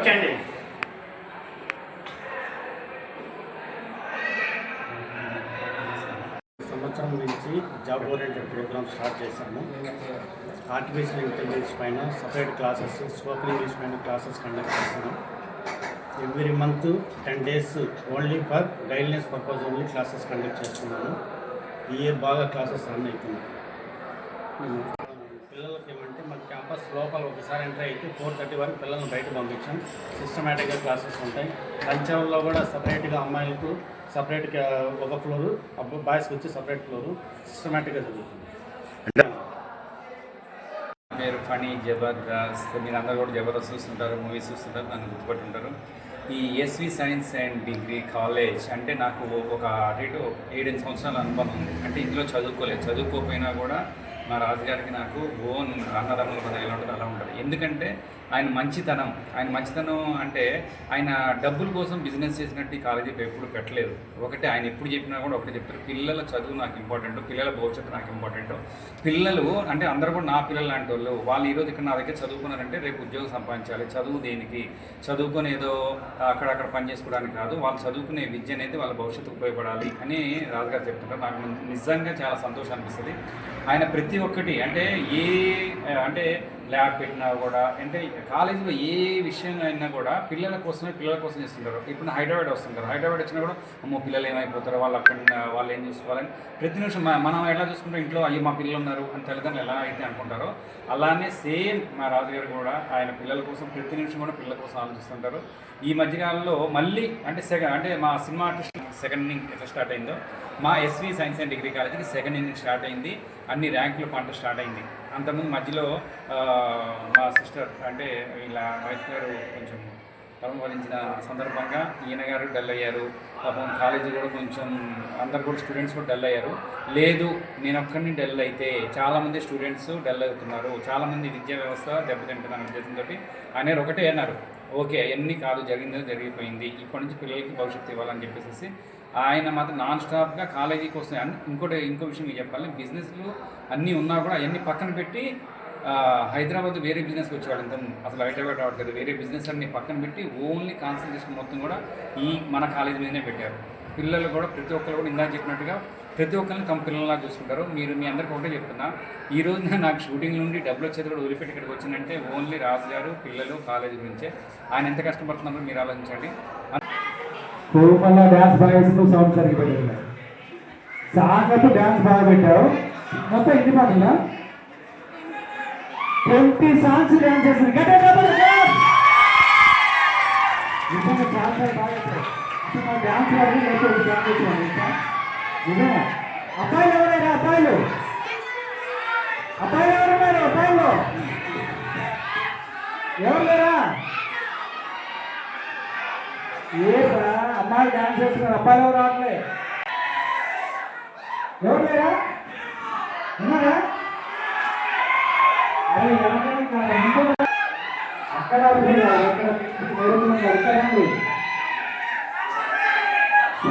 వచ్చండి సంవత్సరం నుంచి జాబ్ ఓరియంటెడ్ ప్రోగ్రామ్ స్టార్ట్ చేశాము. ఆర్టిఫిషియల్ ఇంటెలిజెన్స్ పైన సపరేట్ క్లాసెస్ స్పోకెన్ ఇంగ్లీష్ పైన క్లాసెస్ కండక్ట్ చేస్తున్నాం every month ten days only for guidelines purpose only classes conduct చేస్తున్నాను ఇయర్ బాగా క్లాసెస్ రన్ అవుతున్నాయి. క్యాంపస్ లోపల ఒకసారి ఎంటర్ అయితే ఫోర్ థర్టీ వరకు పిల్లల్ని బయట పంపించాం. సిస్టమేటిక్గా క్లాసెస్ ఉంటాయి. లంచంలో కూడా సపరేట్గా అమ్మాయిలకు సపరేట్గా ఒక ఫ్లోరు బాయ్స్కి వచ్చి సపరేట్ ఫ్లోరు సిస్టమేటిక్గా జరుగుతుంది. మీరు పేరు ఫనీ జబర్దస్త్ మీరు అందరూ కూడా జబర్దస్త్ చూస్తుంటారు మూవీస్ చూస్తుంటారు నన్ను గుర్తుపట్టి ఉంటారు ఈ SV science and degree college అంటే నాకు ఒక అటు ఇటు ఏడెనిమిది సంవత్సరాల అనుభవం ఉంది. అంటే ఇందులో చదువుకోలేదు. చదువుకోకపోయినా కూడా మా రాజుగారికి నాకు ఓన్ అన్నదమ్ముల పదవి ఎలా ఉంటుంది అలా ఉంటుంది ఎందుకంటే ఆయన మంచితనం ఆయన మంచితనం అంటే ఆయన డబ్బుల కోసం బిజినెస్ చేసినట్టు ఈ కాలేజీ ఎప్పుడు పెట్టలేదు. ఒకటి ఆయన ఎప్పుడు చెప్పినా కూడా ఒకటి చెప్తారు పిల్లల చదువు నాకు ఇంపార్టెంట్ పిల్లల భవిష్యత్తు నాకు ఇంపార్టెంట్ పిల్లలు అంటే అందరూ కూడా నా పిల్లలు లాంటి వాళ్ళు వాళ్ళు ఈరోజు ఇక్కడ నా దగ్గర చదువుకున్నారంటే రేపు ఉద్యోగం సంపాదించాలి చదువు దేనికి? చదువుకొని ఏదో అక్కడక్కడ పని చేసుకోవడానికి కాదు వాళ్ళు చదువుకునే విద్య అనేది వాళ్ళ భవిష్యత్తు ఉపయోగపడాలి అని రాజుగారు చెప్తుంటారు. నాకు నిజంగా చాలా సంతోషం అనిపిస్తుంది. ఆయన ప్రతి ఒక్కటి అంటే ఏ అంటే ల్యాబ్ పెట్టినా కూడా అంటే కాలేజీలో ఏ విషయం అయినా కూడా పిల్లల కోసమే పిల్లల కోసం చేస్తుంటారు. ఇప్పుడు హైదరాబాద్ వస్తుంటారు హైదరాబాద్ వచ్చినా కూడా అమ్మో పిల్లలు ఏమైపోతారు వాళ్ళు అక్కడ వాళ్ళు ఏం చూసుకోవాలని ప్రతి నిమిషం మనం ఎలా చూసుకుంటాం ఇంట్లో అయ్యో మా పిల్లలు ఉన్నారు అని తల్లిదండ్రులు ఎలా అయితే అనుకుంటారో అలానే సేమ్ మా రాజుగారు కూడా ఆయన పిల్లల కోసం ప్రతి నిమిషం కూడా పిల్లల కోసం ఆలోచిస్తుంటారు. ఈ మధ్యకాలంలో మళ్ళీ అంటే సెకండ్ అంటే మా సినిమా ఆర్టిస్ట్ సెకండ్ ఇన్నింగ్ ఎట్లా స్టార్ట్ అయిందో మా ఎస్వి సైన్స్ అండ్ డిగ్రీ కాలేజీకి సెకండ్ ఇన్నింగ్ స్టార్ట్ అయింది. అన్ని ర్యాంకుల పంట స్టార్ట్ అయింది. అంతకుముందు మధ్యలో మా సిస్టర్ అంటే ఇలా వైఫ్ గారు కొంచెం పరిమళించిన సందర్భంగా ఈయన గారు డల్ అయ్యారు. పాపం కాలేజీ కూడా కొంచెం అందరు కూడా స్టూడెంట్స్ కూడా డల్ అయ్యారు. లేదు నేను ఒక్కడిని డల్ అయితే చాలామంది స్టూడెంట్స్ డల్ అవుతున్నారు. చాలామంది విద్యా వ్యవస్థ దెబ్బతింటుందన్న ఉద్దేశంతో ఆయన ఒకటే అన్నారు. ఓకే అవన్నీ కాదు జరిగిందో జరిగిపోయింది. ఇప్పటి నుంచి పిల్లలకి భవిష్యత్తు ఇవ్వాలని చెప్పేసి ఆయన మాత్రం నాన్ స్టాప్గా కాలేజీకి వస్తాయి ఇంకోటి ఇంకో విషయం మీకు చెప్పాలి. బిజినెస్లు అన్నీ ఉన్నా కూడా అవన్నీ పక్కన పెట్టి హైదరాబాద్ వేరే బిజినెస్కి వచ్చేవాడు ఇంత అసలు హైదరాబాద్ రావట్లేదు. వేరే బిజినెస్ అన్ని పక్కన పెట్టి ఓన్లీ కాన్సన్ట్రేషన్ మొత్తం కూడా ఈ మన కాలేజీ మీదనే పెట్టారు. పిల్లలు కూడా ప్రతి ఒక్కరు కూడా ఇందాక చెప్పినట్టుగా ప్రతి ఒక్కరిని తమ పిల్లల్లా చూసుకుంటారు. మీరు మీ అందరికీ ఒకటే చెప్తున్నా ఈ రోజున నాకు షూటింగ్ నుండి డబ్బులు వచ్చేది కూడా వదిలిపెట్టి ఇక్కడికి వచ్చిందంటే ఓన్లీ రాజు గారు పిల్లలు కాలేజీ గురించే ఆయన ఎంత కష్టపడుతున్నారో మీరు ఆలోచించండి. కోపంలో డ్యాన్స్ బాగా వేసుకుని సౌండ్ సరిగ్గా పెట్టారు సాంగ్ డ్యాన్స్ బాగా పెట్టావు మొత్తం ఎన్ని పాటలా? ట్వంటీ సాంగ్స్ డ్యాన్స్ చేసింది గట్టిగా చెప్పండి, clap. నిజంగా చాలా చాలా బాగా చేశారు డ్యాన్స్ వాడిని లేకపోతే ఒక డ్యాన్స్ వచ్చాను ఇంకా అబ్బాయిలు ఎవరైనా అబ్బాయిలు అబ్బాయిలు ఎవరున్నారు అబ్బాయిలు ఎవరు లేరా ఏరా అమ్మాయిలు డాన్స్ చేస్తున్నారు అబ్బాయిలు ఎవరు రావట్లే ఎవరు లేరా ఉన్నారా అరే ఎవరైనా అక్కడ అక్కడ